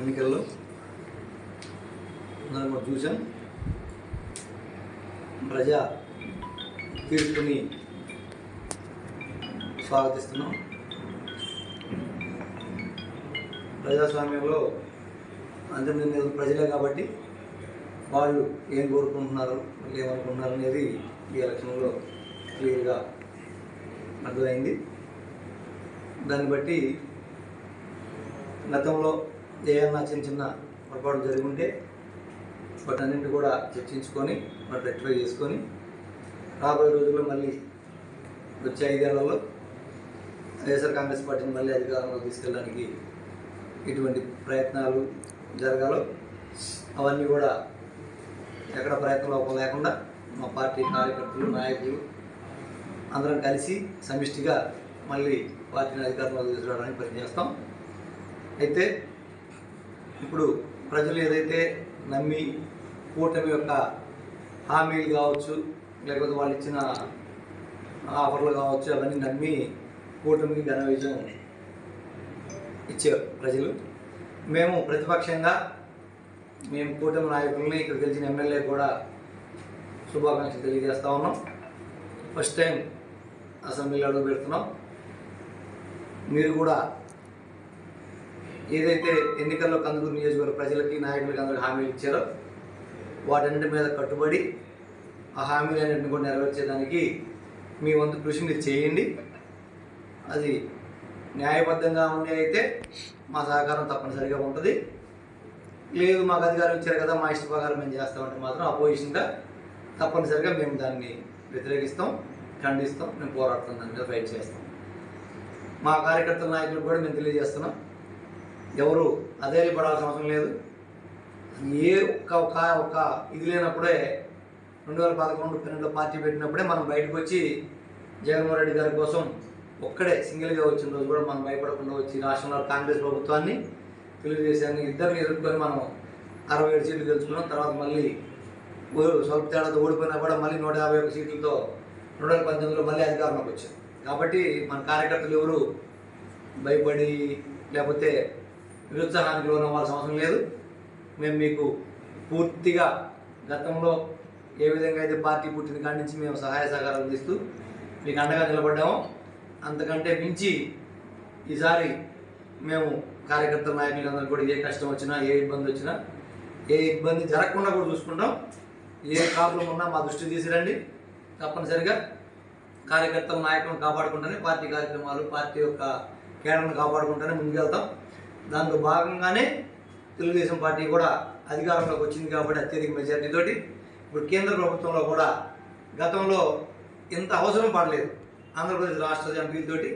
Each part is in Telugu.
ఎన్నికల్లో? మనం కూడా చూసాం ప్రజా తీర్పుని స్వాగతిస్తున్నాం. ప్రజాస్వామ్యంలో అంతిమ నిర్ణయాలు ప్రజలే కాబట్టి వాళ్ళు ఏం కోరుకుంటున్నారు వాళ్ళు ఏమనుకుంటున్నారు అనేది ఈ ఎలక్షన్లో క్లియర్గా అర్థమైంది. దాన్ని బట్టి గతంలో ఏమన్నా చిన్న చిన్న పొరపాటు జరుగుంటే వాటన్నింటినీ వాటన్నింటి కూడా చర్చించుకొని వాటి రెక్టిఫై చేసుకొని రాబోయే రోజుల్లో మళ్ళీ వచ్చే ఐదేళ్ళలో వైఎస్ఆర్ కాంగ్రెస్ పార్టీని మళ్ళీ అధికారంలో తీసుకెళ్ళడానికి ఎటువంటి ప్రయత్నాలు జరగాలో అవన్నీ కూడా ఎక్కడ ప్రయత్నం లోపం లేకుండా మా పార్టీ కార్యకర్తలు నాయకులు అందరం కలిసి సమిష్టిగా మళ్ళీ పార్టీని అధికారంలో తీసుకురావడానికి ప్రయత్నిస్తాం అయితే ఇప్పుడు ప్రజలు ఏదైతే నమ్మి కూటమి యొక్క హామీలు కావచ్చు లేకపోతే వాళ్ళు ఇచ్చిన ఆఫర్లు కావచ్చు అవన్నీ నమ్మి కూటమికి ఘన విజయం ఇచ్చారు ప్రజలు. మేము ప్రతిపక్షంగా మేము కూటమి నాయకుల్ని ఇక్కడ గెలిచిన ఎమ్మెల్యే కూడా శుభాకాంక్షలు తెలియజేస్తా ఉన్నాం. ఫస్ట్ టైం అసెంబ్లీలో అడుగు పెడుతున్నాం. మీరు కూడా ఏదైతే ఎన్నికల్లో కందుకూరు నియోజకవర్గ ప్రజలకి నాయకులకి అందరికి హామీలు ఇచ్చారో వాటన్నిటి మీద కట్టుబడి ఆ హామీలన్నింటిని కూడా నెరవేర్చేదానికి మీ వంతు కృషి మీరు చేయండి. అది న్యాయబద్ధంగా ఉండే అయితే మా సహకారం తప్పనిసరిగా ఉంటుంది. లేదు మాకు అధికారం ఇచ్చారు కదా మా ఇష్ట ప్రకారం మేము చేస్తామంటే మాత్రం అపోజిషన్గా తప్పనిసరిగా మేము దాన్ని వ్యతిరేకిస్తాం ఖండిస్తాం మేము పోరాడతాం దాని మీద ఫైట్ చేస్తాం. మా కార్యకర్తల నాయకులకు కూడా మేము తెలియజేస్తున్నాం. ఎవరు అదే అవసరం లేదు. ఏ ఒక్క ఒక ఒక ఇది లేనప్పుడే రెండు వేల పదకొండు పన్నెండులో పార్టీ పెట్టినప్పుడే మనం బయటకు వచ్చి జగన్మోహన్ రెడ్డి గారి కోసం ఒక్కడే సింగిల్గా వచ్చిన రోజు కూడా మనం భయపడకుండా వచ్చి రాష్ట్రంలో కాంగ్రెస్ ప్రభుత్వాన్ని తెలుగుదేశాన్ని ఇద్దరిని ఎదుర్కొని మనం అరవై ఏడు సీట్లు గెలుచుకున్నాం. తర్వాత మళ్ళీ స్వల్ప తేడాతో ఓడిపోయినా కూడా మళ్ళీ నూట యాభై ఒక సీట్లతో రెండు వేల పంతొమ్మిదిలో మళ్ళీ అధికారంలోకి వచ్చాం. కాబట్టి మన కార్యకర్తలు ఎవరు భయపడి లేకపోతే నిరుత్సాహానికి లోనవ్వాల్సిన అవసరం లేదు. మేము మీకు పూర్తిగా గతంలో ఏ విధంగా అయితే పార్టీ పుట్టిన కాడి నుంచి మేము సహాయ సహకారం అందిస్తూ మీకు అండగా నిలబడ్డాము అంతకంటే మించి ఈసారి మేము కార్యకర్తల నాయకులందరూ కూడా ఏ కష్టం వచ్చినా ఏ ఇబ్బంది వచ్చినా ఏ ఇబ్బంది జరగకుండా కూడా చూసుకుంటాం. ఏ ప్రాబ్లం ఉన్నా మా దృష్టికి తీసిరండి తప్పనిసరిగా కార్యకర్తల నాయకులను కాపాడుకుంటూనే పార్టీ కార్యక్రమాలు పార్టీ యొక్క కేడర్ను కాపాడుకుంటూనే ముందుకెళ్తాం. దాంట్లో భాగంగానే తెలుగుదేశం పార్టీ కూడా అధికారంలోకి వచ్చింది కాబట్టి అత్యధిక మెజార్టీతోటి ఇప్పుడు కేంద్ర ప్రభుత్వంలో కూడా గతంలో ఇంత అవసరం పడలేదు. ఆంధ్రప్రదేశ్ రాష్ట్ర ఎంపీలతోటి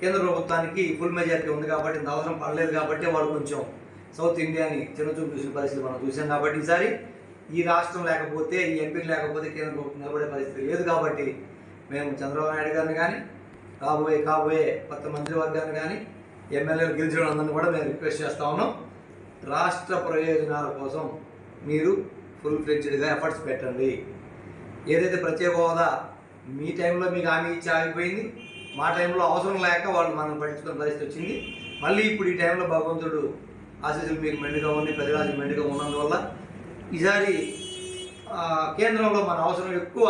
కేంద్ర ప్రభుత్వానికి ఫుల్ మెజారిటీ ఉంది కాబట్టి ఇంత అవసరం పడలేదు కాబట్టి వాళ్ళు కొంచెం సౌత్ ఇండియాని చిన్నచూపు చూసిన పరిస్థితి మనం చూసాం కాబట్టి ఈసారి ఈ రాష్ట్రం లేకపోతే ఈ ఎంపీలు లేకపోతే కేంద్ర ప్రభుత్వం నిలబడే పరిస్థితి లేదు కాబట్టి మేము చంద్రబాబు నాయుడు గారిని కానీ కాబోయే కాబోయే కొత్త మంత్రివర్గాన్ని కానీ ఎమ్మెల్యేలు గెలిచిన కూడా మేము రిక్వెస్ట్ చేస్తా ఉన్నాం. రాష్ట్ర ప్రయోజనాల కోసం మీరు ఫుల్ ఫ్లెడ్జ్డ్గా ఎఫర్ట్స్ పెట్టండి. ఏదైతే ప్రత్యేక హోదా మీ టైంలో మీకు హామీ ఇచ్చి ఆగిపోయింది మా టైంలో అవసరం లేక వాళ్ళు మనం పట్టించుకునే పరిస్థితి వచ్చింది. మళ్ళీ ఇప్పుడు ఈ టైంలో భగవంతుడు ఆశీస్సులు మీకు మెండుగా ఉండి ప్రజరాజు మెండుగా ఉన్నందువల్ల ఈసారి కేంద్రంలో మన అవసరం ఎక్కువ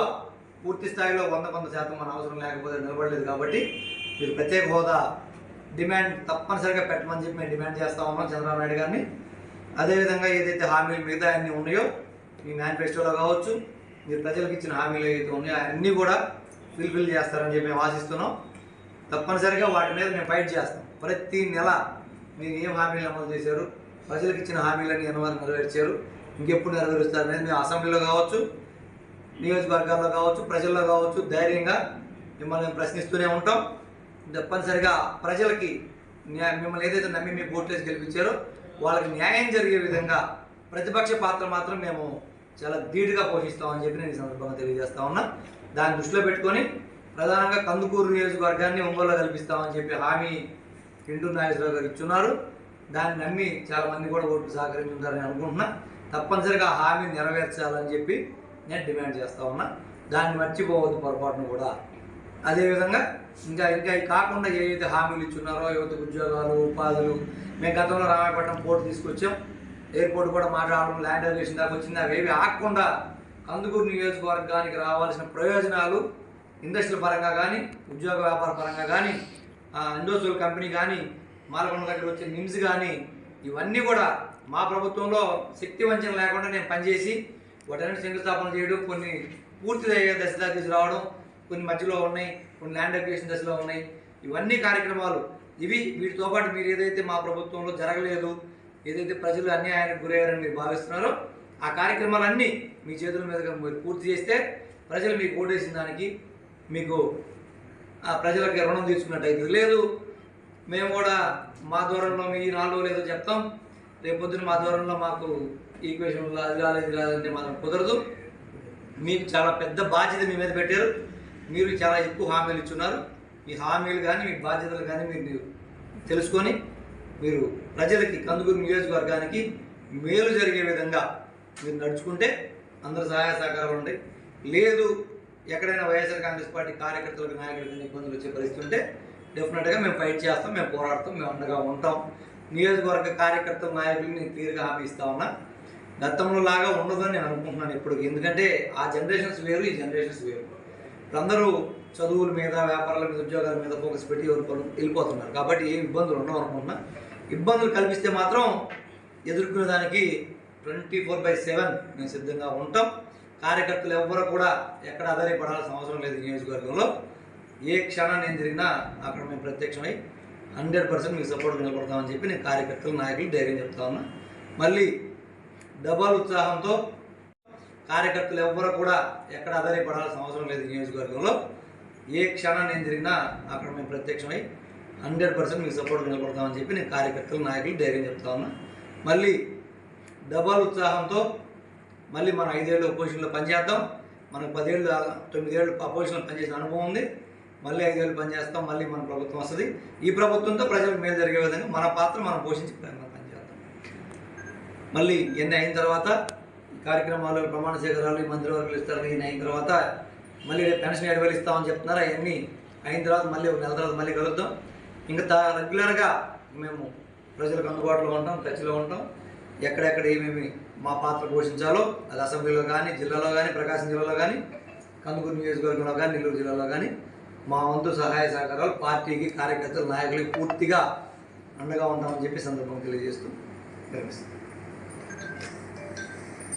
పూర్తి స్థాయిలో వంద కొంత శాతం మన అవసరం లేకపోతే నిలబడలేదు కాబట్టి మీరు ప్రత్యేక హోదా డిమాండ్ తప్పనిసరిగా పెట్టమని చెప్పి మేము డిమాండ్ చేస్తా ఉన్నాం చంద్రబాబు నాయుడు గారిని. అదేవిధంగా ఏదైతే హామీలు మిగతా అన్నీ ఉన్నాయో మీ మేనిఫెస్టోలో కావచ్చు మీరు ప్రజలకు ఇచ్చిన హామీలు ఏవైతే ఉన్నాయో అన్నీ కూడా ఫిల్ఫిల్ చేస్తారని చెప్పి మేము ఆశిస్తున్నాం. తప్పనిసరిగా వాటి మీద మేము ఫైట్ చేస్తాం. ప్రతి నెల మీరు ఏం హామీలు అమలు చేశారు ప్రజలకు ఇచ్చిన హామీలన్నీ ఎన్నవారు నెరవేర్చారు ఇంకెప్పుడు నెరవేరుస్తారు అనేది మేము అసెంబ్లీలో కావచ్చు నియోజకవర్గాల్లో కావచ్చు ప్రజల్లో కావచ్చు ధైర్యంగా మిమ్మల్ని మేము ప్రశ్నిస్తూనే ఉంటాం. తప్పనిసరిగా ప్రజలకి మిమ్మల్ని ఏదైతే నమ్మి మీ ఓట్లేసి గెలిపించారో వాళ్ళకి న్యాయం జరిగే విధంగా ప్రతిపక్ష పాత్ర మాత్రం మేము చాలా ధీటుగా పోషిస్తామని చెప్పి నేను ఈ సందర్భంగా తెలియజేస్తా ఉన్నా. దాన్ని దృష్టిలో పెట్టుకొని ప్రధానంగా కందుకూరు నియోజకవర్గాన్ని ఒంగోలులో కల్పిస్తామని చెప్పి హామీ పింటూ నాగేశ్వరరావు గారు ఇచ్చున్నారు. దాన్ని నమ్మి చాలా మంది కూడా ఓట్లు సహకరించుంటారని అనుకుంటున్నా. తప్పనిసరిగా హామీ నెరవేర్చాలని చెప్పి నేను డిమాండ్ చేస్తా ఉన్నా. దాన్ని మర్చిపోవద్దు పొరపాటును కూడా. అదేవిధంగా ఇంకా ఇంకా కాకుండా ఏవైతే హామీలు ఇచ్చున్నారో యువత ఉద్యోగాలు ఉపాధులు మేము గతంలో రామాయపట్నం పోర్టు తీసుకొచ్చాం. ఎయిర్పోర్ట్ కూడా మాట్లాడడం ల్యాండ్ అవిగేషన్ దాకా వచ్చింది. అవేవి ఆకుండా కందుకూరు నియోజకవర్గానికి రావాల్సిన ప్రయోజనాలు ఇండస్ట్రీ పరంగా కానీ ఉద్యోగ వ్యాపార పరంగా కానీ ఇండోసోల్ కంపెనీ కానీ మాలకొండ దగ్గర వచ్చే నిమ్స్ కానీ ఇవన్నీ కూడా మా ప్రభుత్వంలో శక్తి వంచన లేకుండా నేను పనిచేసి వాటన్నిటి శంకుస్థాపన చేయడం కొన్ని పూర్తి అయ్యే దశ దాకా తీసుకురావడం కొన్ని మధ్యలో ఉన్నాయి కొన్ని ల్యాండ్ అక్విజిషన్ దశలో ఉన్నాయి. ఇవన్నీ కార్యక్రమాలు. ఇవి వీటితో పాటు మీరు ఏదైతే మా ప్రభుత్వంలో జరగలేదు ఏదైతే ప్రజలు అన్యాయానికి గురయ్యారని మీరు భావిస్తున్నారో ఆ కార్యక్రమాలన్నీ మీ చేతుల మీదుగా మీరు పూర్తి చేస్తే ప్రజలు మీకు ఓటేసిన దానికి మీకు ఆ ప్రజలకి రుణం తీసుకున్నట్టయితే లేదు. మేము కూడా మా దూరంలో మీ నాలుగు లేదో చెప్తాం. రేపు పొద్దున మా దూరంలో మాకు ఈక్వేషన్ అది రాలేదు ఇది రాదంటే మాత్రం కుదరదు. మీకు చాలా పెద్ద బాధ్యత మీ మీద పెట్టారు. మీరు చాలా ఎక్కువ హామీలు ఇచ్చున్నారు. ఈ హామీలు కానీ మీ బాధ్యతలు కానీ మీరు తెలుసుకొని మీరు ప్రజలకి కందుకూరు నియోజకవర్గానికి మేలు జరిగే విధంగా మీరు నడుచుకుంటే అందరు సహాయ సహకారాలు ఉంటాయి. లేదు ఎక్కడైనా వైఎస్ఆర్ కాంగ్రెస్ పార్టీ కార్యకర్తలకు నాయకులకు ఇబ్బందులు వచ్చే పరిస్థితి ఉంటే డెఫినెట్గా మేము ఫైట్ చేస్తాం మేము పోరాడతాం మేము అండగా ఉంటాం. నియోజకవర్గ కార్యకర్తల నాయకులు నేను క్లియర్గా హామీ ఇస్తా ఉన్నా. గతంలో లాగా ఉండదని నేను అనుకుంటున్నాను ఇప్పుడు ఎందుకంటే ఆ జనరేషన్స్ వేరు ఈ జనరేషన్స్ వేరు. అందరూ చదువుల మీద వ్యాపారాల మీద ఉద్యోగాల మీద ఫోకస్ పెట్టి ఎవరు పనులు వెళ్ళిపోతున్నారు. కాబట్టి ఏం ఇబ్బందులు ఉండవు అనుకుంటున్నా. ఇబ్బందులు కల్పిస్తే మాత్రం ఎదుర్కొనే దానికి ట్వంటీ ఫోర్ బై సెవెన్ మేము సిద్ధంగా ఉంటాం. కార్యకర్తలు ఎవ్వరు కూడా ఎక్కడ ఆధారపడాల్సిన అవసరం లేదు నియోజకవర్గంలో. ఏ క్షణాన్ని ఏం జరిగినా అక్కడ మేము ప్రత్యక్షమై హండ్రెడ్ పర్సెంట్ మీకు సపోర్ట్ నిలబడతామని చెప్పి నేను కార్యకర్తలు నాయకులు ధైర్యం చెప్తా ఉన్నా. మళ్ళీ డబల్ ఉత్సాహంతో కార్యకర్తలు ఎవ్వరూ కూడా ఎక్కడ ఆధారపడాల్సిన అవసరం లేదు నియోజకవర్గంలో. ఏ క్షణాన్ని ఏం జరిగినా అక్కడ మేము ప్రత్యక్షమై హండ్రెడ్ పర్సెంట్ మీకు సపోర్ట్ నిలబడతామని చెప్పి నేను కార్యకర్తలు నాయకులు ధైర్యం చెప్తా ఉన్నా. మళ్ళీ డబల్ ఉత్సాహంతో మళ్ళీ మనం ఐదేళ్ళు పొజిషన్లో పనిచేద్దాం. మనకు పదేళ్ళు తొమ్మిదేళ్ళు అపోజిషన్లో పనిచేసిన అనుభవం ఉంది. మళ్ళీ ఐదేళ్ళు పనిచేస్తాం మళ్ళీ మన ప్రభుత్వం వస్తుంది. ఈ ప్రభుత్వంతో ప్రజలకు మేలు జరిగే విధంగా మన పాత్ర మనం పోషించి పనిచేస్తాం పనిచేద్దాం మళ్ళీ ఎన్ని అయిన తర్వాత కార్యక్రమాలు ప్రమాణ స్వీకారాలు ఈ మంత్రివర్గులు ఇస్తారు. నేను అయిన తర్వాత మళ్ళీ రేపు పెన్షన్ ఏడు వేలు ఇస్తామని చెప్తున్నారు. అవన్నీ అయిన తర్వాత మళ్ళీ ఒక నెల తర్వాత మళ్ళీ కలుద్దాం. ఇంకా రెగ్యులర్గా మేము ప్రజలకు అందుబాటులో ఉంటాం టచ్లో ఉంటాం. ఎక్కడెక్కడ ఏమేమి మా పాత్ర పోషించాలో అది అసెంబ్లీలో కానీ జిల్లాలో కానీ ప్రకాశం జిల్లాలో కానీ కందుకూరు నియోజకవర్గంలో కానీ నెల్లూరు జిల్లాలో కానీ మా వంతు సహాయ సహకారాలు పార్టీకి కార్యకర్తలు నాయకులకి పూర్తిగా అండగా ఉంటామని చెప్పి సందర్భం తెలియజేస్తూ విరమిస్తాం